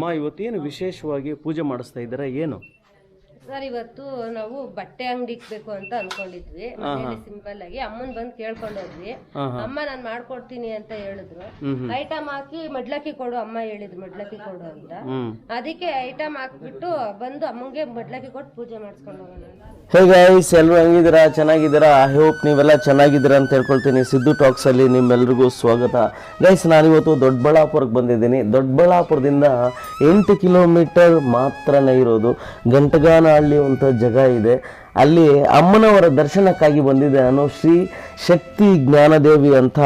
ಮಾ ಇವತ್ತೇನು ವಿಶೇಷವಾಗಿ ಪೂಜೆ ಮಾಡಿಸ್ತಾ ಇದ್ದೀರಾ? ಏನು? ಸರ್ ಇವತ್ತು ನಾವು ಬಟ್ಟೆ ಅಂಗಡಿ ಇಕ್ಬೇಕು ಅಂತ ಅನ್ಕೊಂಡಿದ್ವಿ. ಸಿಂಪಲ್ ಆಗಿ. ಅಮ್ಮನ್ ಬಂದ್ ಕೇಳ್ಕೊಂಡ್ ಹೋದ್ವಿ. ಅಮ್ಮ ನಾನ್ ಮಾಡ್ಕೊಡ್ತೀನಿ ಅಂತ ಹೇಳಿದ್ರು. ಐಟಮ್ ಹಾಕಿ ಮಡ್ಲಕ್ಕಿ ಕೊಡು ಅಮ್ಮ ಹೇಳಿದ್ರು ಮಡ್ಲಕ್ಕಿ ಕೊಡು ಅಂತ. ಅದಕ್ಕೆ ಐಟಮ್ ಹಾಕ್ಬಿಟ್ಟು ಬಂದು ಅಮ್ಮಂಗೆ ಮಡ್ಲಕ್ಕಿ ಕೊಟ್ಟು ಪೂಜೆ ಮಾಡಿಸ್ಕೊಂಡು ಹೋಗೋಣ ಎಲ್ರು ಹೆಂಗಿದ್ದೀರಾ? ಚೆನ್ನಾಗಿದ್ದೀರಾ? ಐ ಹೋಪ್ ನೀವೆಲ್ಲ ಚೆನ್ನಾಗಿದ್ದೀರಾ ಅಂತ ಹೇಳ್ಕೊಳ್ತೀನಿ. ಸಿದ್ದು ಟಾಕ್ಸ್ ಅಲ್ಲಿ ನಿಮ್ಮೆಲ್ರಿಗೂ ಸ್ವಾಗತ. ಗೈಸ್ ನಾನಿವತ್ತು ದೊಡ್ಡಬಳ್ಳಾಪುರಕ್ಕೆ ಬಂದಿದ್ದೀನಿ. ದೊಡ್ಡಬಳ್ಳಾಪುರದಿಂದ ಎಂಟು ಕಿಲೋಮೀಟರ್ ಮಾತ್ರನೇ ಇರೋದು. ಗಂಟಗಾನಹಳ್ಳಿ ಅಂತ ಜಾಗ ಇದೆ. ಅಲ್ಲಿ ಅಮ್ಮನವರ ದರ್ಶನಕ್ಕಾಗಿ ಬಂದಿದೆ ನಾನು ಶ್ರೀ ಶಕ್ತಿ ಜ್ಞಾನದೇವಿ ಅಂತ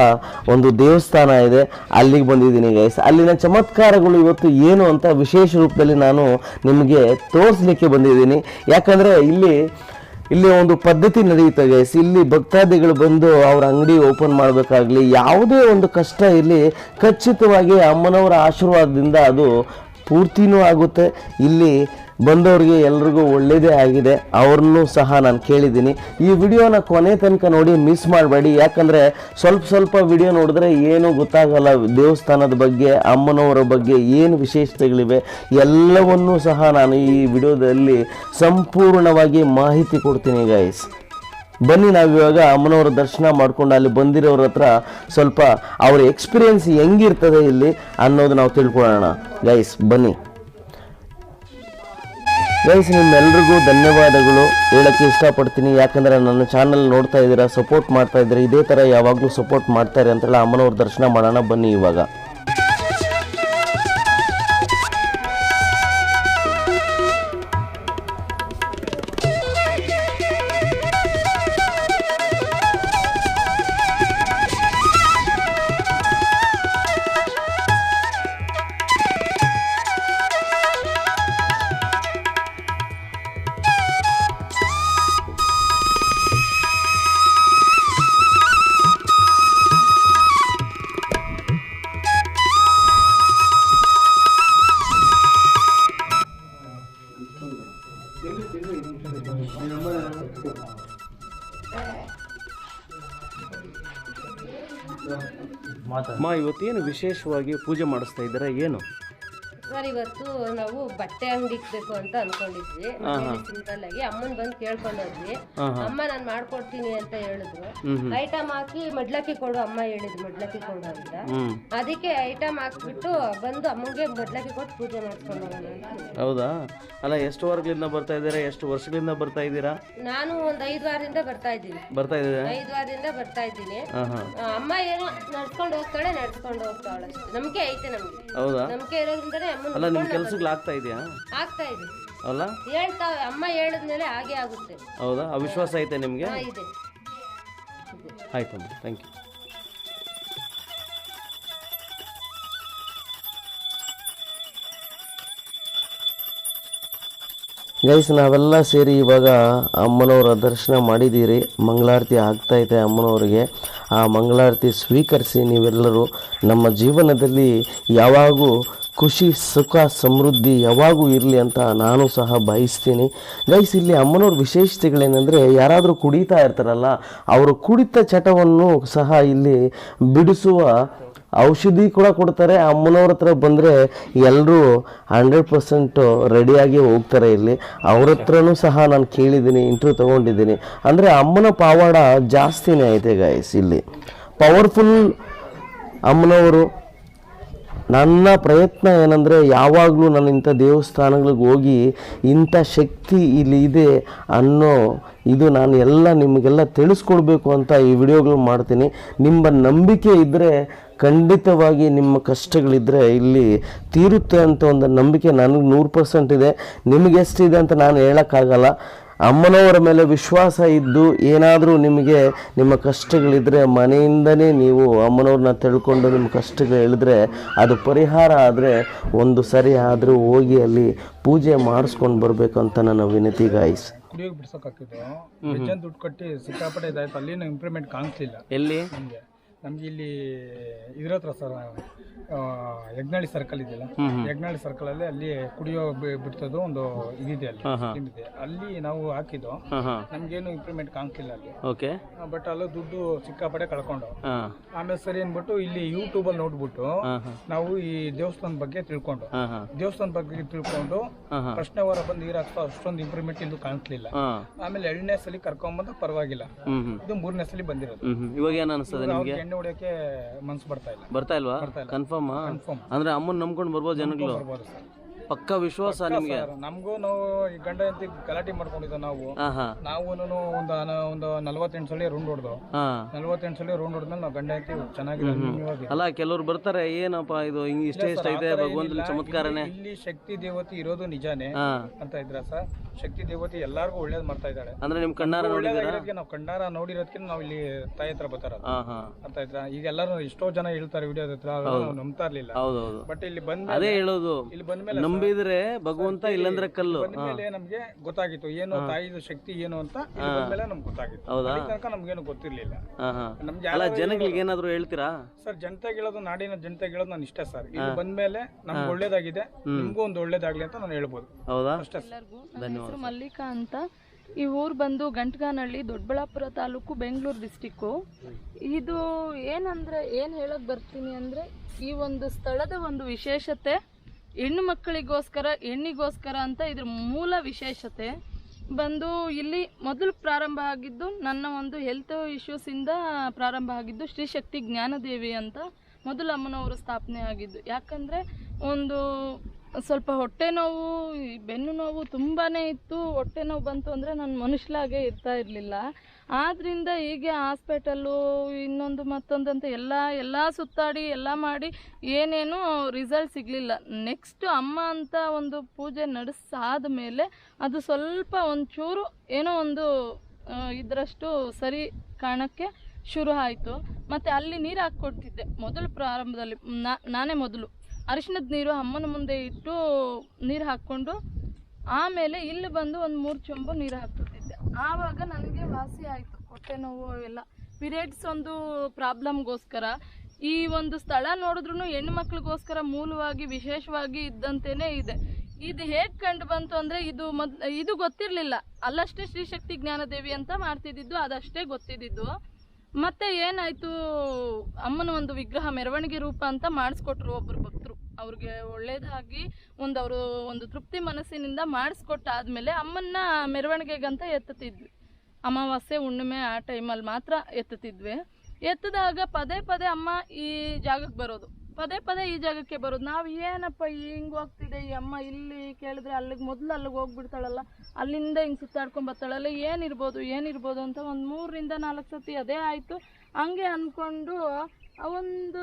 ಒಂದು ದೇವಸ್ಥಾನ ಇದೆ. ಅಲ್ಲಿಗೆ ಬಂದಿದ್ದೀನಿ ಗೈಸ್ ಅಲ್ಲಿನ ಚಮತ್ಕಾರಗಳು ಇವತ್ತು ಏನು ಅಂತ ವಿಶೇಷ ರೂಪದಲ್ಲಿ ನಾನು ನಿಮಗೆ ತೋರಿಸ್ಲಿಕ್ಕೆ ಬಂದಿದ್ದೀನಿ. ಯಾಕಂದರೆ ಇಲ್ಲಿ ಇಲ್ಲಿ ಒಂದು ಪದ್ಧತಿ ನಡೆಯುತ್ತೆ ಗೈಸ್ ಇಲ್ಲಿ ಭಕ್ತಾದಿಗಳು ಬಂದು ಅವ್ರ ಅಂಗಡಿ ಓಪನ್ ಮಾಡಬೇಕಾಗ್ಲಿ, ಯಾವುದೇ ಒಂದು ಕಷ್ಟ ಇಲ್ಲಿ ಖಚಿತವಾಗಿ ಅಮ್ಮನವರ ಆಶೀರ್ವಾದದಿಂದ ಅದು ಪೂರ್ತಿನೂ ಆಗುತ್ತೆ. ಇಲ್ಲಿ ಬಂದವರಿಗೆ ಎಲ್ರಿಗೂ ಒಳ್ಳೆಯದೇ ಆಗಿದೆ. ಅವ್ರನ್ನೂ ಸಹ ನಾನು ಕೇಳಿದ್ದೀನಿ. ಈ ವಿಡಿಯೋನ ಕೊನೆ ತನಕ ನೋಡಿ ಮಿಸ್ ಮಾಡಬೇಡಿ. ಯಾಕಂದರೆ ಸ್ವಲ್ಪ ಸ್ವಲ್ಪ ವಿಡಿಯೋ ನೋಡಿದ್ರೆ ಏನೂ ಗೊತ್ತಾಗಲ್ಲ ದೇವಸ್ಥಾನದ ಬಗ್ಗೆ, ಅಮ್ಮನವರ ಬಗ್ಗೆ ಏನು ವಿಶೇಷತೆಗಳಿವೆ, ಎಲ್ಲವನ್ನೂ ಸಹ ನಾನು ಈ ವಿಡಿಯೋದಲ್ಲಿ ಸಂಪೂರ್ಣವಾಗಿ ಮಾಹಿತಿ ಕೊಡ್ತೀನಿ ಗೈಸ್ ಬನ್ನಿ ನಾವಿವಾಗ ಅಮ್ಮನವರ ದರ್ಶನ ಮಾಡ್ಕೊಂಡು ಅಲ್ಲಿ ಬಂದಿರೋರ ಹತ್ರ ಸ್ವಲ್ಪ ಅವ್ರ ಎಕ್ಸ್ಪೀರಿಯನ್ಸ್ ಹೆಂಗಿರ್ತದೆ ಇಲ್ಲಿ ಅನ್ನೋದು ನಾವು ತಿಳ್ಕೊಳ್ಳೋಣ. ಗೈಸ್ ಬನ್ನಿ. ಗೈಸ್, ನಿಮ್ಮೆಲ್ರಿಗೂ ಧನ್ಯವಾದಗಳು. ಹೇಳೋಕ್ಕೆ ಇಷ್ಟಪಡ್ತೀನಿ. ಯಾಕಂದರೆ ನನ್ನ ಚಾನಲ್ ನೋಡ್ತಾ ಇದ್ದೀರಾ ಸಪೋರ್ಟ್ ಮಾಡ್ತಾ ಇದ್ದೀರಾ, ಇದೇ ಥರ ಯಾವಾಗಲೂ ಸಪೋರ್ಟ್ ಮಾಡ್ತಾರೆ ಅಂತೇಳಿ ಅಮ್ಮನವ್ರ ದರ್ಶನ ಮಾಡೋಣ ಬನ್ನಿ ಇವಾಗ. ಮಾ ಇವತ್ತೇನು ವಿಶೇಷವಾಗಿ ಪೂಜೆ ಮಾಡಿಸ್ತಾ ಇದ್ದೀರಾ? ಏನು? ಸರ್ ಇವತ್ತು ನಾವು ಬಟ್ಟೆ ಅಂಗಡಿ ಇಕ್ಬೇಕು ಅಂತ ಅನ್ಕೊಂಡಿದ್ವಿ. ಸಿಂಪಲ್ ಆಗಿ ಅಮ್ಮನ್ ಬಂದ್ ಕೇಳ್ಕೊಂಡೋದ್ವಿ ಅಮ್ಮ ನಾನ್ ಮಾಡ್ಕೊಡ್ತೀನಿ ಅಂತ ಹೇಳಿದ್ರು. ಐಟಮ್ ಹಾಕಿ ಮಡ್ಲಕ್ಕಿ ಕೊಡು ಅಮ್ಮ ಹೇಳಿದ್ರು ಮಡ್ಲಕ್ಕಿ ಕೊಡು ಅಂತ. ಅದಕ್ಕೆ ಐಟಮ್ ಹಾಕ್ಬಿಟ್ಟು ಬಂದು ಅಮ್ಮಂಗೆ ಮಡ್ಲಕ್ಕಿ ಕೊಟ್ಟು ಪೂಜೆ ಮಾಡ್ಕೊಂಡು ಹೋಗೋಣ ಹೌದಾ? ಅಲ್ಲ ಎಷ್ಟು ವಾರಗಳಿಂದ ಬರ್ತಾ ಇದ್ದೀರಾ? ಎಷ್ಟು ವರ್ಷಗಳಿಂದ ಬರ್ತಾ ಇದ್ದೀರಾ? ನಾನು ಒಂದ್ ಐದ್ ವಾರದಿಂದ ಬರ್ತಾ ಇದ್ದೀನಿ. ಬರ್ತಾ ಇದ್ದೀರಾ? ಐದ್ ವಾರದಿಂದ ಬರ್ತಾ ಇದ್ದೀನಿ. ಅಮ್ಮ ಏನೋ ನಡ್ಕೊಂಡು ಹೋಗ್ತಾಳೆ ನಡ್ಕೊಂಡು ಹೋಗ್ತಾಳೆ. ನಮ್ಗೆ ಐತೆ ನಮ್ಗೆ. ಹೌದಾ? ನಮ್ಗೆ ಇರೋದ್ರಿಂದನೇ ಅಮ್ಮನ ಅಲ್ಲ ನಿಮ್ಮ ಕೆಲ್ಸಗಳು ಆಗ್ತಾ ಇದೆಯಾ? ಆಗ್ತಾ ಇದೆ. ಅಲ್ಲ? ಹೇಳ್ತಾವೆ ಅಮ್ಮ ಹೇಳಿದ್ಮೇಲೆ ಹಾಗೆ ಆಗುತ್ತೆ. ಹೌದಾ? ಅವಿಶ್ವಾಸ ಐತೆ ನಿಮಗೆ? ಹಾ, ಇದೆ. ಆಯ್ತಮ್ಮ ಥ್ಯಾಂಕ್ ಯು ಗೈಸ್ ನಾವೆಲ್ಲ ಸೇರಿ ಇವಾಗ ಅಮ್ಮನವರ ದರ್ಶನ ಮಾಡಿದ್ದೀರಿ. ಮಂಗಳಾರತಿ ಆಗ್ತಾಯಿದೆ ಅಮ್ಮನವರಿಗೆ. ಆ ಮಂಗಳಾರತಿ ಸ್ವೀಕರಿಸಿ ನೀವೆಲ್ಲರೂ ನಮ್ಮ ಜೀವನದಲ್ಲಿ ಯಾವಾಗೂ ಖುಷಿ, ಸುಖ, ಸಮೃದ್ಧಿ ಯಾವಾಗೂ ಇರಲಿ ಅಂತ ನಾನು ಸಹ ಬಯಸ್ತೀನಿ. ಗೈಸ್, ಇಲ್ಲಿ ಅಮ್ಮನವ್ರ ವಿಶೇಷತೆಗಳೇನೆಂದರೆ ಯಾರಾದರೂ ಕುಡಿತಾ ಇರ್ತಾರಲ್ಲ, ಅವರು ಕುಡಿತ ಚಟವನ್ನು ಸಹ ಇಲ್ಲಿ ಬಿಡಿಸುವ ಔಷಧಿ ಕೂಡ ಕೊಡ್ತಾರೆ. ಅಮ್ಮನವ್ರ ಹತ್ರ ಬಂದರೆ ಎಲ್ಲರೂ ಹಂಡ್ರೆಡ್ ಪರ್ಸೆಂಟು ರೆಡಿಯಾಗಿ ಹೋಗ್ತಾರೆ ಇಲ್ಲಿ. ಅವ್ರ ಹತ್ರನೂ ಸಹ ನಾನು ಕೇಳಿದ್ದೀನಿ ಇಂಟರ್ವ್ಯೂ ತೊಗೊಂಡಿದ್ದೀನಿ. ಅಂದರೆ ಅಮ್ಮನ ಪಾವಾಡ ಜಾಸ್ತಿನೇ ಐತೆ ಗಾಯಸ್ ಇಲ್ಲಿ. ಪವರ್ಫುಲ್ ಅಮ್ಮನವರು. ನನ್ನ ಪ್ರಯತ್ನ ಏನಂದರೆ ಯಾವಾಗಲೂ ನಾನು ಇಂಥ ದೇವಸ್ಥಾನಗಳಿಗೆ ಹೋಗಿ ಇಂಥ ಶಕ್ತಿ ಇಲ್ಲಿ ಇದೆ ಅನ್ನೋ ಇದು ನಾನು ಎಲ್ಲ ನಿಮಗೆಲ್ಲ ತಿಳಿಸ್ಕೊಡ್ಬೇಕು ಅಂತ ಈ ವಿಡಿಯೋಗಳು ಮಾಡ್ತೀನಿ. ನಿಮ್ಮ ನಂಬಿಕೆ ಇದ್ದರೆ ಖಂಡಿತವಾಗಿ ನಿಮ್ಮ ಕಷ್ಟಗಳಿದ್ದರೆ ಇಲ್ಲಿ ತೀರುತ್ತೆ ಅಂತ ಒಂದು ನಂಬಿಕೆ ನನಗೆ ನೂರು ಪರ್ಸೆಂಟ್ ಇದೆ. ನಿಮಗೆ ಎಷ್ಟಿದೆ ಅಂತ ನಾನು ಹೇಳೋಕ್ಕಾಗಲ್ಲ. ಅಮ್ಮನವರ ಮೇಲೆ ವಿಶ್ವಾಸ ಇದ್ದು ಏನಾದರೂ ನಿಮಗೆ ನಿಮ್ಮ ಕಷ್ಟಗಳಿದ್ದರೆ ಮನೆಯಿಂದನೇ ನೀವು ಅಮ್ಮನವ್ರನ್ನ ತಿಳ್ಕೊಂಡು ನಿಮ್ಮ ಕಷ್ಟಗಳು ಹೇಳಿದ್ರೆ ಅದು ಪರಿಹಾರ ಆದರೆ ಒಂದು ಸರಿ ಆದರೂ ಹೋಗಿ ಅಲ್ಲಿ ಪೂಜೆ ಮಾಡಿಸ್ಕೊಂಡು ಬರಬೇಕು ಅಂತ ನನ್ನ ವಿನತಿ ಗಾಯಿಸ್ ಕುಡಿಯೋಕೆ ದುಡ್ಡು ಕಟ್ಟಿ ಸಿಕ್ಕಾಪಟ್ಟೆ ಇದಾಯ್ತು. ಅಲ್ಲಿ ಇಂಪ್ರೂವ್ಮೆಂಟ್ ಕಾಣಿಸ್ಲಿಲ್ಲ. ಎಲ್ಲಿ? ನಮಗೆ ಇಲ್ಲಿ ಇದ್ರ ಹತ್ರ ಸರ್ ಯಜ್ಞಾಳಿ ಸರ್ಕಲ್ ಇದೆಯಲ್ಲ? ಯಜ್ಞಾಳಿ ಸರ್ಕಲ್ ಅಲ್ಲಿ ಅಲ್ಲಿ ಕುಡಿಯೋ ಬಿಡ್ತದೋ ಬಿಡ್ತದ್ದು ಒಂದು ಇದಿದೆ ಅಲ್ಲಿ scheme ಇದೆ ಅಲ್ಲಿ ನಾವು ಹಾಕಿದ್ದು. ನಮ್ಗೇನು ಇಂಪ್ರೂವ್ಮೆಂಟ್ ಕಾಣ್ತಿಲ್ಲ ಅಲ್ಲಿ. ಓಕೆ. ಬಟ್ ಅಲ್ಲೂ ದುಡ್ಡು ಸಿಕ್ಕಾಪಟ್ಟೆ ಕಳ್ಕೊಂಡು ಹಾಂ. ಆಮೇಲೆ ಸರಿ ಅಂದ್ಬಿಟ್ಟು ಇಲ್ಲಿ ಯೂಟ್ಯೂಬ್ ಅಲ್ಲಿ ನೋಡ್ಬಿಟ್ಟು ನಾವು ಈ ದೇವಸ್ಥಾನದ ಬಗ್ಗೆ ತಿಳ್ಕೊಂಡು. ಹಾಂ ಹಾಂ. ದೇವಸ್ಥಾನ ಬಗ್ಗೆ ತಿಳ್ಕೊಂಡು ಪ್ರಶ್ನೆ ವಾರ ಬಂದು ನೀರು ಹಾಕ್ತಾ ಅಷ್ಟೊಂದು ಇಂಪ್ರೂವ್ಮೆಂಟ್ ಇದು ಕಾಣ್ತಿಲ್ಲ. ಆಮೇಲೆ ಎರಡನೇ ಸಲ ಬಂದ ಪರವಾಗಿಲ್ಲ. ಇದು ಮೂರನೇ ಸಲ ಬಂದಿರೋದು. ಇವಾಗ ಏನು ಅನಿಸ್ತದೆ ನಿಮಗೆ? ಎಣ್ಣೆ ಹೊಡಿಯೋಕೆ ಮನ್ಸು ಬರ್ತಾ ಇಲ್ಲ. ಬರ್ತಾ ಇಲ್ವಾ? ಬರ್ತಾ ಇಲ್ಲ. ಕನ್ಫರ್ಮ್ ಕನ್ಫರ್ಮ್ ಅಂದ್ರೆ ಅಮ್ಮನ್ ನಂಬ್ಕೊಂಡು ಬರ್ಬೋದು ಜನಗಳು. ಬರ್ಬೋದು ಸರ್. ಪಕ್ಕ ವಿಶ್ವಾಸ ನಿಮಗೆ? ಸರ್, ನಮಗೂ ನಾವು ಈ ಗಂಡ ಹೆಂಡತಿ ಗಲಾಟೆ ಮಾಡ್ಕೊಂಡಿದ್ದೋ ನಾವು. ಹಾ ಹಾಂ. ನಾವು ಒಂದು ಅನ- ಒಂದು ನಲವತ್ತೆಂಟು ಸಲ ರೌಂಡ್ ಹೊಡೆದು ನಲ್ವತ್ತೆಂಟು ನಲವತ್ತೆಂಟು ಸಲ ರೌಂಡ್ ಹೊಡೆದ್ಮೇಲೆ ನಾವು ಗಂಡ ಹೆಂಡತಿ ಚೆನ್ನಾಗಿ ಅನ್ಯೋನ್ಯವಾಗಿ ಅಲ್ಲ ಕೆಲವ್ರು ಬರ್ತಾರೆ ಏನಪ್ಪ ಇದು ಹಿಂಗ್ ಇಷ್ಟೇ ಇಷ್ಟ ಇದೆ ಭಗವಂತನ ಚಮತ್ಕಾರನೇ. ಇಲ್ಲಿ ಶಕ್ತಿ ದೇವತೆ ಇರೋದು ನಿಜಾನೇ ಹಾ. ಅಂತ ಇದ್ರ ಸರ್ ಶಕ್ತಿ ದೇವತೆ ಎಲ್ಲಾರ್ಗು ಒಳ್ಳೇದ್ ಮಾಡ್ತಾ ಇದ್ದಾಳೆ ಅಂದ್ರೆ ನಿಮ್ ಕಣ್ಣಾರ ನೋಡಿದಾರ ಒಳ್ಳೇದಾಗಿರೋದಕ್ಕೆ ನಾವು ಕಣ್ಣಾರ ನೋಡಿರೋದಕ್ಕೆ ನಾವು ಇಲ್ಲಿ ತಾಯಿ ಹತ್ರ ಬರ್ತಾರ ಹಾ ಹಾ. ಅಂತ ಇದ್ರ ಈಗ ಎಲ್ಲಾರು ಎಷ್ಟೋ ಜನ ಹೇಳ್ತಾರೆ ವಿಡಿಯೋದ ಹತ್ರ ನಾವು ನಂಬ್ತಾ ಇರ್ಲಿಲ್ಲ. ಹೌದೌದು. ಬಟ್ ಇಲ್ಲಿ ಬಂದ ಅದೇ ಹೇಳೋದು. ಇಲ್ಲಿ ಬಂದ್ಮೇಲೆ ನಂಬಿದ್ರೆ ಭಗವಂತ ಇಲ್ಲಂದ್ರೆ ಕಲ್ಲು. ಬಂದ್ಮೇಲೆ ನಮ್ಗೆ ಗೊತ್ತಾಗಿತ್ತು ಏನು ತಾಯಿದು ಶಕ್ತಿ ಏನು ಅಂತ ಇಲ್ಲಿ ಬಂದ್ಮೇಲೆ ನಮ್ಗೆ ಗೊತ್ತಾಗಿತ್ತು. ಹೌದಾ? ಅಲ್ಲಿ ತನಕ ನಮ್ಗೇನು ಗೊತ್ತಿರ್ಲಿಲ್ಲ. ಹಾ ಹಾ. ನಮ್ಗೆ ಅಲ್ಲ ಜನಗಳಿಗೆ ಏನಾದ್ರು ಹೇಳ್ತೀರಾ? ಸರ್ ಜನತೆಗೆ ಹೇಳೋದು ನಾಡಿನ ಜನತೆಗೆ ಹೇಳೋದು ನಾನು ಇಷ್ಟ ಸರ್. ಇಲ್ಲಿ ಬಂದ್ಮೇಲೆ ನಮ್ಗೆ ಒಳ್ಳೇದಾಗಿದೆ. ನಿಮ್ಗೂ ಒಂದು ಒಳ್ಳೇದಾಗ್ಲಿ ಅಂತ ನಾನು ಹೇಳ್ಬೋದು. ಹೌದಾ? ಅಷ್ಟೇ ಸರ್. ಎಲ್ಲರಿಗೂ. ನನ್ನ ಹೆಸರು ಮಲ್ಲಿಕಾ ಅಂತ. ಈ ಊರು ಬಂದು ಗಂಟ್ಗಾನಹಳ್ಳಿ ದೊಡ್ಡಬಳ್ಳಾಪುರ ತಾಲೂಕು ಬೆಂಗಳೂರು ಡಿಸ್ಟಿಕ್ಕು ಇದು ಏನಂದ್ರೆ ಏನು ಹೇಳಕ್ ಬರ್ತೀನಿ ಅಂದ್ರೆ ಈ ಒಂದು ಸ್ಥಳದ ಒಂದು ವಿಶೇಷತೆ ಹೆಣ್ಣು ಮಕ್ಕಳಿಗೋಸ್ಕರ, ಹೆಣ್ಣಿಗೋಸ್ಕರ ಅಂತ ಇದ್ರ ಮೂಲ ವಿಶೇಷತೆ ಬಂದು ಇಲ್ಲಿ ಮೊದಲು ಪ್ರಾರಂಭ ಆಗಿದ್ದು ನನ್ನ ಒಂದು ಹೆಲ್ತ್ ಇಶ್ಯೂಸಿಂದ ಪ್ರಾರಂಭ ಆಗಿದ್ದು ಶ್ರೀ ಶಕ್ತಿ ಜ್ಞಾನದೇವಿ ಅಂತ ಮೊದಲು ಅಮ್ಮನವರು ಸ್ಥಾಪನೆ ಆಗಿದ್ದು. ಯಾಕಂದರೆ ಒಂದು ಸ್ವಲ್ಪ ಹೊಟ್ಟೆ ನೋವು, ಬೆನ್ನು ನೋವು ತುಂಬಾ ಇತ್ತು. ಹೊಟ್ಟೆ ನೋವು ಬಂತು ಅಂದರೆ ನಾನು ಮನುಷ್ಯಲಾಗೆ ಇರ್ತಾ ಇರಲಿಲ್ಲ. ಆದ್ದರಿಂದ ಹೀಗೆ ಹಾಸ್ಪಿಟಲ್ಲು ಇನ್ನೊಂದು ಮತ್ತೊಂದು ಅಂತ ಎಲ್ಲ ಎಲ್ಲ ಸುತ್ತಾಡಿ, ಎಲ್ಲ ಮಾಡಿ ಏನೇನು ರಿಸಲ್ಟ್ ಸಿಗಲಿಲ್ಲ. ನೆಕ್ಸ್ಟ್ ಅಮ್ಮ ಅಂತ ಒಂದು ಪೂಜೆ ನಡೆಸಾದ ಮೇಲೆ ಅದು ಸ್ವಲ್ಪ ಒಂಚೂರು ಏನೋ ಒಂದು ಇದರಷ್ಟು ಸರಿ ಕಾಣಕ್ಕೆ ಶುರು ಆಯಿತು. ಮತ್ತು ಅಲ್ಲಿ ನೀರು ಹಾಕ್ಕೊಡ್ತಿದ್ದೆ ಮೊದಲು ಪ್ರಾರಂಭದಲ್ಲಿ. ನಾನೇ ಮೊದಲು. ಅರಿಶಿಣದ ನೀರು ಅಮ್ಮನ ಮುಂದೆ ಇಟ್ಟು ನೀರು ಹಾಕ್ಕೊಂಡು ಆಮೇಲೆ ಇಲ್ಲಿ ಬಂದು ಒಂದು ಮೂರು ಚೊಂಬು ನೀರು ಹಾಕ್ಬಿಟ್ಟಿದ್ದೆ ಆವಾಗ ನನಗೆ ವಾಸಿ ಆಯಿತು, ಹೊಟ್ಟೆ ನೋವು ಎಲ್ಲ ಪಿರಿಯಡ್ಸ್ ಒಂದು ಪ್ರಾಬ್ಲಮ್ಗೋಸ್ಕರ. ಈ ಒಂದು ಸ್ಥಳ ನೋಡಿದ್ರು ಹೆಣ್ಣು ಮಕ್ಳಿಗೋಸ್ಕರ ಮೂಲವಾಗಿ ವಿಶೇಷವಾಗಿ ಇದ್ದಂತೆಯೇ ಇದೆ. ಇದು ಹೇಗೆ ಕಂಡು ಬಂತು ಅಂದರೆ ಇದು ಮೊದ್, ಇದು ಗೊತ್ತಿರಲಿಲ್ಲ. ಅಲ್ಲಷ್ಟೇ ಶ್ರೀಶಕ್ತಿ ಜ್ಞಾನದೇವಿ ಅಂತ ಮಾಡ್ತಿದ್ದಿದ್ದು, ಅದಷ್ಟೇ ಗೊತ್ತಿದ್ದಿದ್ದು. ಮತ್ತೆ ಏನಾಯಿತು, ಅಮ್ಮನ ಒಂದು ವಿಗ್ರಹ ಮೆರವಣಿಗೆ ರೂಪ ಅಂತ ಮಾಡಿಸ್ಕೊಟ್ರು ಒಬ್ಬರು ಭಕ್ತರು. ಅವ್ರಿಗೆ ಒಳ್ಳೇದಾಗಿ ಒಂದು ಅವರು ಒಂದು ತೃಪ್ತಿ ಮನಸ್ಸಿನಿಂದ ಮಾಡಿಸ್ಕೊಟ್ಟಾದ್ಮೇಲೆ ಅಮ್ಮನ್ನ ಮೆರವಣಿಗೆಗಂತ ಎತ್ತುತ್ತಿದ್ವಿ. ಅಮಾವಾಸ್ಯೆ, ಹುಣ್ಣಿಮೆ ಆ ಟೈಮಲ್ಲಿ ಮಾತ್ರ ಎತ್ತುತ್ತಿದ್ವಿ. ಎತ್ತದಾಗ ಪದೇ ಪದೇ ಅಮ್ಮ ಈ ಜಾಗಕ್ಕೆ ಬರೋದು. ಪದೇ ಪದೇ ಈ ಜಾಗಕ್ಕೆ ಬರೋದು. ನಾವು ಏನಪ್ಪ ಹಿಂಗೆ ಹೋಗ್ತಿದೆ ಈ ಅಮ್ಮ ಇಲ್ಲಿ ಕೇಳಿದ್ರೆ ಅಲ್ಲಿಗೆ ಮೊದಲು ಅಲ್ಲಿಗೆ ಹೋಗ್ಬಿಡ್ತಾಳಲ್ಲ. ಅಲ್ಲಿಂದ ಹಿಂಗೆ ಸುತ್ತಾಡ್ಕೊಂಡು ಬರ್ತಾಳಲ್ಲ ಏನಿರ್ಬೋದು ಏನಿರ್ಬೋದು ಅಂತ ಒಂದು ಮೂರರಿಂದ ನಾಲ್ಕು ಸತಿ ಅದೇ ಆಯಿತು. ಹಂಗೆ ಅಂದ್ಕೊಂಡು ಒಂದು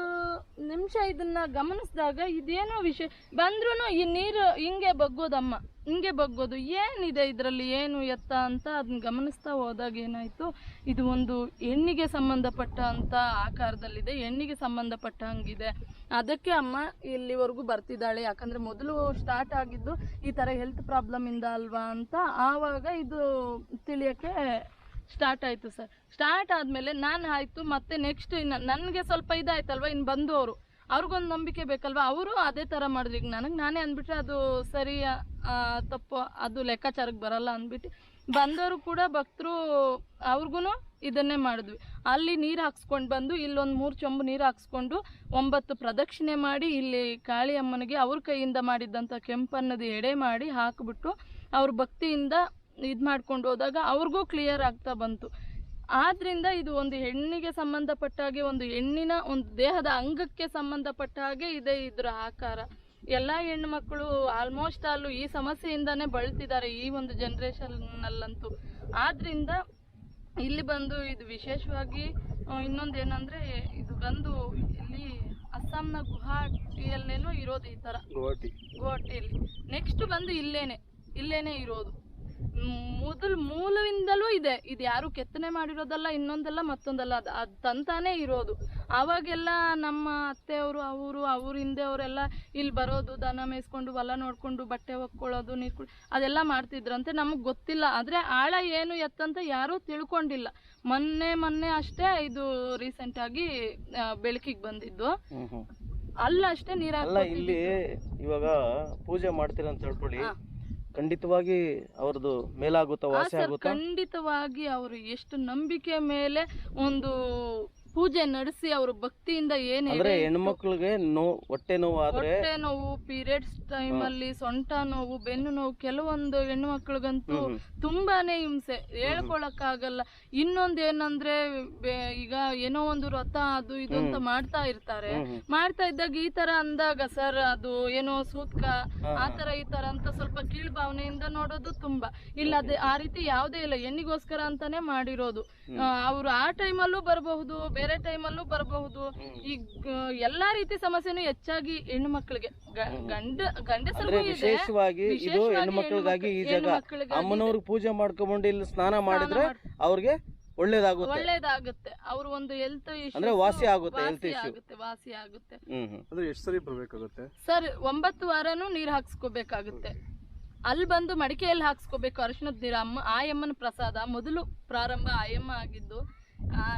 ನಿಮಿಷ ಇದನ್ನ ಗಮನಿಸಿದಾಗ ಇದೇನೋ ವಿಷಯ. ಬಂದ್ರೂ ಈ ನೀರು ಹಿಂಗೆ ಬಗ್ಗೋದಮ್ಮ. ಹಿಂಗೆ ಬಗ್ಗೋದು. ಏನಿದೆ ಇದರಲ್ಲಿ? ಏನು ಎತ್ತ ಅಂತ ಅದನ್ನ ಗಮನಿಸ್ತಾ ಹೋದಾಗ ಏನಾಯಿತು? ಇದು ಒಂದು ಹೆಣ್ಣಿಗೆ ಸಂಬಂಧಪಟ್ಟ ಅಂತ ಆಕಾರದಲ್ಲಿದೆ. ಹೆಣ್ಣಿಗೆ ಸಂಬಂಧಪಟ್ಟ ಹಂಗಿದೆ. ಅದಕ್ಕೆ ಅಮ್ಮ ಇಲ್ಲಿವರೆಗೂ ಬರ್ತಿದ್ದಾಳೆ. ಯಾಕಂದರೆ ಮೊದಲು ಸ್ಟಾರ್ಟ್ ಆಗಿದ್ದು ಈ ಥರ ಹೆಲ್ತ್ ಪ್ರಾಬ್ಲಮಿಂದ ಅಲ್ವಾ ಅಂತ ಆವಾಗ ಇದು ತಿಳಿಯೋಕ್ಕೆ ಸ್ಟಾರ್ಟ್ ಆಯಿತು ಸರ್ ಸ್ಟಾರ್ಟ್ ಆದಮೇಲೆ ನಾನು ಆಯಿತು, ಮತ್ತೆ ನೆಕ್ಸ್ಟ್ ಇನ್ನು ನನಗೆ ಸ್ವಲ್ಪ ಇದಾಯ್ತಲ್ವ ಇನ್ನು ಬಂದವರು ಅವರು ಅವ್ರಿಗೊಂದು ನಂಬಿಕೆ ಬೇಕಲ್ವ? ಅವರು ಅದೇ ಥರ ಮಾಡಿದ್ರು. ಈಗ ನನಗೆ ನಾನೇ ಅಂದ್ಬಿಟ್ರೆ ಅದು ಸರಿ ತಪ್ಪು, ಅದು ಲೆಕ್ಕಾಚಾರಕ್ಕೆ ಬರಲ್ಲ ಅಂದ್ಬಿಟ್ಟು ಬಂದವರು ಕೂಡ ಭಕ್ತರು ಅವ್ರಿಗೂ ಇದನ್ನೇ ಮಾಡಿದ್ವಿ. ಅಲ್ಲಿ ನೀರು ಹಾಕ್ಸ್ಕೊಂಡು ಬಂದು, ಇಲ್ಲೊಂದು ಮೂರು ಚೊಂಬು ನೀರು ಹಾಕ್ಸ್ಕೊಂಡು ಒಂಬತ್ತು ಪ್ರದಕ್ಷಿಣೆ ಮಾಡಿ, ಇಲ್ಲಿ ಕಾಳಿ ಅಮ್ಮನಿಗೆ ಅವ್ರ ಕೈಯಿಂದ ಮಾಡಿದ್ದಂಥ ಕೆಂಪನ್ನದ ಎಡೆ ಮಾಡಿ ಹಾಕಿಬಿಟ್ಟು ಅವ್ರ ಭಕ್ತಿಯಿಂದ ಇದು ಮಾಡ್ಕೊಂಡು ಹೋದಾಗ ಅವ್ರಿಗೂ ಕ್ಲಿಯರ್ ಆಗ್ತಾ ಬಂತು. ಆದ್ರಿಂದ ಇದು ಒಂದು ಹೆಣ್ಣಿಗೆ ಸಂಬಂಧಪಟ್ಟ ಹಾಗೆ ಒಂದು ಹೆಣ್ಣಿನ ಒಂದು ದೇಹದ ಅಂಗಕ್ಕೆ ಸಂಬಂಧಪಟ್ಟ ಹಾಗೆ ಇದೆ ಇದರ ಆಕಾರ. ಎಲ್ಲ ಹೆಣ್ಣು ಮಕ್ಕಳು ಆಲ್ಮೋಸ್ಟ್ ಅಲ್ಲೂ ಈ ಸಮಸ್ಯೆಯಿಂದಾನೇ ಬಳಲ್ತಿದ್ದಾರೆ ಈ ಒಂದು ಜನ್ರೇಷನ್ನಲ್ಲಂತೂ ಆದ್ರಿಂದ ಇಲ್ಲಿ ಬಂದು ಇದು ವಿಶೇಷವಾಗಿ ಇನ್ನೊಂದು ಏನಂದ್ರೆ ಇದು ಬಂದು ಇಲ್ಲಿ ಅಸ್ಸಾಂನ ಗುವಾಹಟಿಯಲ್ಲೇನೋ ಇರೋದು ಈ ಥರ ಗುವಾಹಟಿಯಲ್ಲಿ. ನೆಕ್ಸ್ಟ್ ಬಂದು ಇಲ್ಲೇನೆ ಇಲ್ಲೇನೆ ಇರೋದು. ಮೊದಲು ಮೂಲವಿಂದಲೂ ಇದೆ. ಇದು ಯಾರು ಕೆತ್ತನೆ ಮಾಡಿರೋದಲ್ಲ ಇನ್ನೊಂದಲ್ಲ ಮತ್ತೊಂದಲ್ಲ ಅದು ಅದು ತಂತಾನೇ ಇರೋದು. ಆವಾಗೆಲ್ಲ ನಮ್ಮ ಅತ್ತೆಯವರು ಅವರು ಅವ್ರ ಹಿಂದೆ ಅವರೆಲ್ಲ ಇಲ್ಲಿ ಬರೋದು ದನ ಮೇಯಿಸ್ಕೊಂಡು ಹೊಲ ನೋಡ್ಕೊಂಡು ಬಟ್ಟೆ ಒಕ್ಕೊಳ್ಳೋದು ನೀರು ಅದೆಲ್ಲ ಮಾಡ್ತಿದ್ರಂತೆ. ನಮಗೆ ಗೊತ್ತಿಲ್ಲ. ಆದರೆ ಆಳ ಏನು ಎತ್ತಂತ ಯಾರೂ ತಿಳ್ಕೊಂಡಿಲ್ಲ. ಮೊನ್ನೆ ಮೊನ್ನೆ ಅಷ್ಟೇ ಇದು ರೀಸೆಂಟಾಗಿ ಬೆಳಕಿಗೆ ಬಂದಿದ್ದು. ಅಲ್ಲ ಅಷ್ಟೇ ನೀರು ಇಲ್ಲಿ ಇವಾಗ ಪೂಜೆ ಮಾಡ್ತೀರ ಅಂತ ಹೇಳ್ಕೊಳ್ಳಿ ಖಂಡಿತವಾಗಿ ಅವರದು ಮೇಲಾಗುತ್ತಾ ವಾಸಿ ಆಗುತ್ತಾ? ಖಂಡಿತವಾಗಿ ಅವರು ಎಷ್ಟು ನಂಬಿಕೆ ಮೇಲೆ ಒಂದು ಪೂಜೆ ನಡೆಸಿ ಅವರು ಭಕ್ತಿಯಿಂದ ಏನ್ ಅಂದ್ರೆ ಹೆಣ್ಮಕ್ಳಿಗೆ ನೋವು ಹೊಟ್ಟೆ ನೋವು ಆದ್ರೆ ಹೊಟ್ಟೆ ನೋವು ಪೀರಿಯಡ್ಸ್ ಟೈಮ್ ಅಲ್ಲಿ ಸೊಂಟ ನೋವು ಬೆನ್ನು ನೋವು ಕೆಲವೊಂದು ಹೆಣ್ಣು ಮಕ್ಳಿಗಂತೂ ತುಂಬಾನೇ ಹಿಂಸೆ. ಹೇಳ್ಕೊಳಕ್ಕಾಗಲ್ಲ. ಇನ್ನೊಂದ್ ಏನಂದ್ರೆ ಈಗ ಏನೋ ಒಂದು ವ್ರತ ಅದು ಇದು ಅಂತ ಮಾಡ್ತಾ ಇರ್ತಾರೆ. ಮಾಡ್ತಾ ಇದ್ದಾಗ ಈ ತರ ಅಂದಾಗ ಸರ್ ಅದು ಏನೋ ಸೂತ್ಕ ಆತರ ತರ ಈ ತರ ಅಂತ ಸ್ವಲ್ಪ ಕೀಳ್ ಭಾವನೆಯಿಂದ ನೋಡೋದು ತುಂಬಾ. ಇಲ್ಲ ಅದೇ ಆ ರೀತಿ ಯಾವ್ದೇ ಇಲ್ಲ. ಹೆಣ್ಣಿಗೋಸ್ಕರ ಅಂತಾನೆ ಮಾಡಿರೋದು. ಅವ್ರು ಆ ಟೈಮಲ್ಲೂ ಬರಬಹುದು ಬೇರೆ ಟೈಮಲ್ಲೂ ಬರಬಹುದು. ಈ ಎಲ್ಲಾ ರೀತಿ ಸಮಸ್ಯೆನು ಹೆಚ್ಚಾಗಿ ಹೆಣ್ಣು ಮಕ್ಕಳಿಗೆ ಗಂಡ ಗಂಡಸರಿಗೂ ಇದೆ. ವಿಶೇಷವಾಗಿ ಇದು ಹೆಣ್ಣು ಮಕ್ಕಳಿಗಾಗಿ ಈ ಜಾಗ. ಅಮ್ಮನವ್ರಿಗೆ ಪೂಜೆ ಮಾಡ್ಕೊಂಡು ಇಲ್ಲಿ ಸ್ನಾನ ಮಾಡಿದ್ರೆ ಅವ್ರಿಗೆ ಒಳ್ಳೇದಾಗುತ್ತೆ. ಒಳ್ಳೇದಾಗುತ್ತೆ. ಅವ್ರ ಒಂದು ಹೆಲ್ತ್ ಅಂದ್ರೆ ವಾಸಿ ಆಗುತ್ತೆ ಹೆಲ್ತ್ ಇಶ್ಯೂ ಆಗುತ್ತೆ ವಾಸಿ ಆಗುತ್ತೆ. ಅಂದ್ರೆ ಎಷ್ಟು ಸರಿ ಬರಬೇಕಾಗುತ್ತೆ? ಸರ್ ಒಂಬತ್ತು ವಾರನೂ ನೀರು ಹಾಕ್ಸ್ಕೋಬೇಕಾಗುತ್ತೆ. ಅಲ್ಲಿ ಬಂದು ಮಡಿಕೆಯಲ್ಲಿ ಹಾಕ್ಸ್ಕೋಬೇಕು ಅರಿಶಿಣದ ನೀರು. ಅಮ್ಮ ಆಯಮ್ಮನ ಪ್ರಸಾದ ಮೊದಲು ಪ್ರಾರಂಭ ಆಯಮ್ಮ ಆಗಿದ್ದು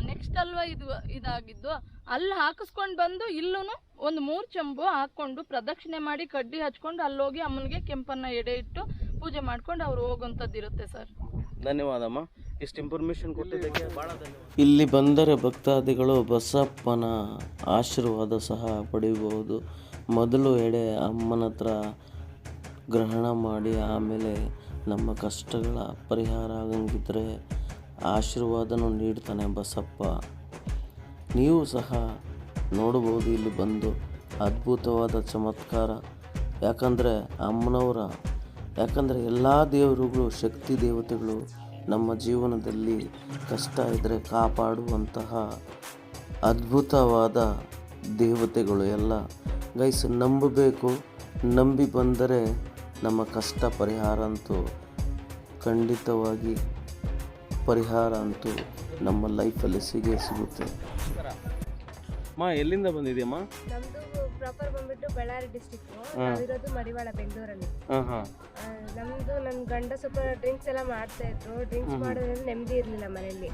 ನೆಕ್ಸ್ಟ್ ಅಲ್ವಾ ಇದು ಇದಾಗಿದ್ದು? ಅಲ್ಲಿ ಹಾಕಿಸ್ಕೊಂಡು ಬಂದು ಇಲ್ಲೂ ಒಂದು ಮೂರು ಚಂಬು ಹಾಕ್ಕೊಂಡು ಪ್ರದಕ್ಷಿಣೆ ಮಾಡಿ ಕಡ್ಡಿ ಹಚ್ಕೊಂಡು ಅಲ್ಲೋಗಿ ಅಮ್ಮನಿಗೆ ಕೆಂಪನ್ನ ಎಡೆ ಇಟ್ಟು ಪೂಜೆ ಮಾಡ್ಕೊಂಡು ಅವ್ರು ಹೋಗುವಂಥದ್ದು ಇರುತ್ತೆ ಸರ್. ಧನ್ಯವಾದಮ್ಮ. ಇಷ್ಟು ಇನ್ಫಾರ್ಮೇಶನ್ ಕೊಟ್ಟಿದ್ದಕ್ಕೆ ಬಹಳ ಧನ್ಯವಾದ. ಇಲ್ಲಿ ಬಂದರೆ ಭಕ್ತಾದಿಗಳು ಬಸಪ್ಪನ ಆಶೀರ್ವಾದ ಸಹ ಪಡೆಯಬಹುದು. ಮೊದಲು ಎಡೆ ಅಮ್ಮನ ಹತ್ರ ಗ್ರಹಣ ಮಾಡಿ ಆಮೇಲೆ ನಮ್ಮ ಕಷ್ಟಗಳ ಪರಿಹಾರ ಆಗಂಗಿದ್ರೆ ಆಶೀರ್ವಾದನೂ ನೀಡ್ತಾನೆ ಬಸಪ್ಪ. ನೀವು ಸಹ ನೋಡಬಹುದು ಇಲ್ಲಿ ಬಂದು ಅದ್ಭುತವಾದ ಚಮತ್ಕಾರ. ಯಾಕಂದರೆ ಅಮ್ಮನವರ, ಯಾಕಂದರೆ ಎಲ್ಲ ದೇವರುಗಳು, ಶಕ್ತಿ ದೇವತೆಗಳು ನಮ್ಮ ಜೀವನದಲ್ಲಿ ಕಷ್ಟ ಇದ್ದರೆ ಕಾಪಾಡುವಂತಹ ಅದ್ಭುತವಾದ ದೇವತೆಗಳು ಎಲ್ಲ. ಗೈಸ್, ನಂಬಬೇಕು. ನಂಬಿ ಬಂದರೆ ನಮ್ಮ ಕಷ್ಟ ಪರಿಹಾರ ಅಂತೂ ಖಂಡಿತವಾಗಿ ಪರಿಹಾರ ಅಂತೂ ನಮ್ಮ ಲೈಫಲ್ಲಿ ಸಿಗೇ ಸಿಗುತ್ತೆ. ಮಾ ಎಲ್ಲಿಂದ ಬಂದಿದೆಯಮ್ಮ? ನಮ್ದು ಪ್ರಾಪರ್ ಬಂದ್ಬಿಟ್ಟು ಬಳ್ಳಾರಿ ಡಿಸ್ಟಿಕ್ ನಾವಿರೋದು ಮಡಿವಾಳ ಬೆಂಗಳೂರಲ್ಲಿ. ನಮ್ದು ನನ್ ಗಂಡ ಸ್ವಲ್ಪ ಡ್ರಿಂಕ್ಸ್ ಎಲ್ಲ ಮಾಡ್ತಾ ಇದ್ರು. ಡ್ರಿಂಕ್ಸ್ ಮಾಡೋದ್ರಿಂದ ನೆಮ್ಮದಿ ಇರ್ಲಿಲ್ಲ ಮನೆಯಲ್ಲಿ.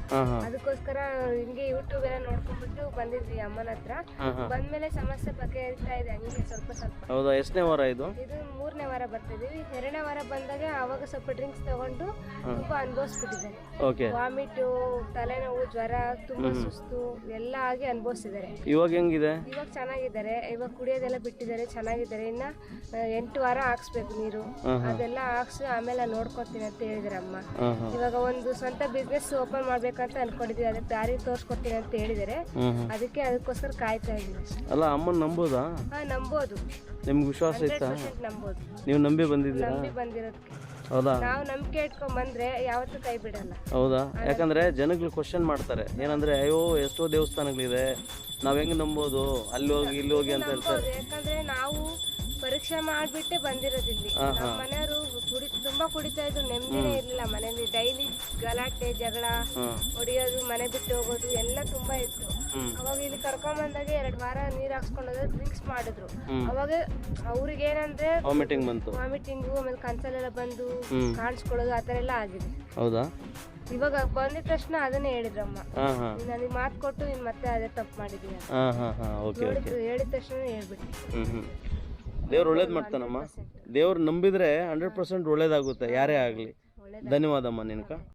ಅದಕ್ಕೋಸ್ಕರ ಹಿಂಗೆ ಯೂಟ್ಯೂಬ್ ಎಲ್ಲ ನೋಡ್ಕೊಂಡ್ಬಿಟ್ಟು ಬಂದಿದ್ವಿ ಅಮ್ಮನ ಹತ್ರ. ಬಂದ್ಮೇಲೆ ಸಮಸ್ಯೆ ಬಗೆಹರಿತಾ ಇದೆ ಹಂಗೆ ಸ್ವಲ್ಪ ಸ್ವಲ್ಪ. ಹೌದಾ ಎಷ್ಟನೇ ವಾರ ಇದು? ಇದು ಮೂರನೇ ವಾರ ಬರ್ತಿದೀವಿ ಎರಡನೇ ವಾರ ಬಂದಾಗ ಅವಾಗ ಸ್ವಲ್ಪ ಡ್ರಿಂಕ್ಸ್ ತಗೊಂಡು ತುಂಬಾ ಅನುಭವಿಸ್ಬಿಟ್ಟಿದ್ದಾರೆ. ವಾಮಿಟು ತಲೆನೋವು ಜ್ವರ ತುಂಬಾ ಸುಸ್ತು ಎಲ್ಲ ಆಗಿ ಅನುಭವಿಸಿದ್ದಾರೆ. ಇವಾಗ ಹೆಂಗಿದೆ? ಇವಾಗ ಚೆನ್ನಾಗಿದ್ದಾರೆ. ಇವಾಗ ಕುಡಿಯೋದೆಲ್ಲ ಬಿಟ್ಟಿದ್ದಾರೆ ಚೆನ್ನಾಗಿದ್ದಾರೆ. ಇನ್ನ ಎಂಟು ವಾರ ಹಾಕ್ಸ್ಬೇಕು ನೀರು. ಅದೆಲ್ಲ ಹಾಕ್ಸಿ ಆಮೇಲೆ ನೋಡ್ಕೊತೀನಿ ಅಂತ ಹೇಳಿದ್ರು ಅಮ್ಮ. ಇವಾಗ ಒಂದು ಸ್ವಂತ ಬಿಸ್ನೆಸ್ ಓಪನ್ ಮಾಡ್ಬೇಕಂತ ಅನ್ಕೊಂಡಿದ್ವಿ. ಅದಕ್ಕೆ ದಾರಿ ತೋರ್ಸ್ಕೊಡ್ತೀನಿ ಅಂತ ಹೇಳಿದ್ದಾರೆ. ಹ್ಞೂ ಅದಕ್ಕೆ ಅದಕ್ಕೋಸ್ಕರ ಕಾಯ್ತಾ ಇದ್ದೀನಿ ಅಲ್ಲ ಅಮ್ಮ ನಂಬೋದಾ? ಹಾ ನಂಬೋದು. ನಿಮ್ಗೆ ವಿಶ್ವಾಸ ಇತ್ತಾ? ನಂಬೋದು. ನೀವು ನಂಬಿ ಬಂದಿದ್ದೀರಾ? ನಂಬಿ ಬಂದಿರೋದಕ್ಕೆ ಹೌದಾ? ನಾವು ನಂಬಿಕೆ ಇಟ್ಕೊಂಡ್ ಬಂದ್ರೆ ಯಾವತ್ತೂ ಕೈ ಬಿಡಲ್ಲ. ಹೌದಾ? ಯಾಕಂದ್ರೆ ಜನಗಳು ಕ್ವಶನ್ ಮಾಡ್ತಾರೆ. ಏನಂದ್ರೆ ಅಯ್ಯೋ ಎಷ್ಟೋ ದೇವಸ್ಥಾನಗಳಿದೆ ನಾವ್ ಹೆಂಗ್ ನಂಬೋದು? ಅಲ್ಲಿ ಹೋಗಿ ಇಲ್ಲಿ ಹೋಗಿ ಅಂತ ಹೇಳ್ತಾರೆ. ಯಾಕಂದ್ರೆ ನಾವು ಪರೀಕ್ಷೆ ಮಾಡ್ಬಿಟ್ಟೆ ಬಂದಿರೋದಿಲ್ಲಿ. ನಮ್ಮ ಮನೆಯವರು ಕುಡಿ ತುಂಬಾ ಕುಡಿತಾ ಇದ್ರು ನೆಮ್ಮದಿನೇ ಇರ್ಲಿಲ್ಲ ಮನೆಯಲ್ಲಿ. ಡೈಲಿ ಗಲಾಟೆ ಜಗಳ ಹೊಡಿಯೋದು ಮನೆ ಬಿಟ್ಟು ಹೋಗೋದು ಎಲ್ಲ ತುಂಬಾ ಇತ್ತು. ಅವಾಗ ಇಲ್ಲಿ ಕರ್ಕೊಂಡ್ ಬಂದಾಗ ಎರಡ್ ವಾರ ನೀರ್ ಹಾಕ್ಸ್ಕೊಂಡ್ ಡ್ರಿಂಕ್ಸ್ ಮಾಡಿದ್ರು. ಅವಾಗ ಅವ್ರಿಗೆ ಏನಂದ್ರೆ ವಾಮಿಟಿಂಗ್ ಬಂತು. ವಾಮಿಟಿಂಗ್ ಆಮೇಲೆ ಕನ್ಸಲೆಲ್ಲ ಬಂದು ಕಾಣಿಸ್ಕೊಳ್ಳೋದು ಆತರ ಎಲ್ಲ ಆಗಿದೆ. ಹೌದಾ? ಇವಾಗ ಬಂದಿದ ತಕ್ಷಣ ಅದನ್ನೇ ಹೇಳಿದ್ರಮ್ಮ. ನನಗೆ ಮಾತು ಕೊಟ್ಟು ನೀನ್ ಮತ್ತೆ ಅದೇ ತಪ್ಪು ನೋಡಿದ್ದು ಹೇಳಿದ ತಕ್ಷಣ ಹೇಳ್ಬಿಟ್ಟು ದೇವ್ರು ಒಳ್ಳೇದ್ ಮಾಡ್ತಾನಮ್ಮ. ದೇವ್ರು ನಂಬಿದ್ರೆ ಹಂಡ್ರೆಡ್ ಪರ್ಸೆಂಟ್ ಒಳ್ಳೇದಾಗುತ್ತೆ ಯಾರೇ ಆಗ್ಲಿ. ಧನ್ಯವಾದಮ್ಮ ನಿನ್ಕ.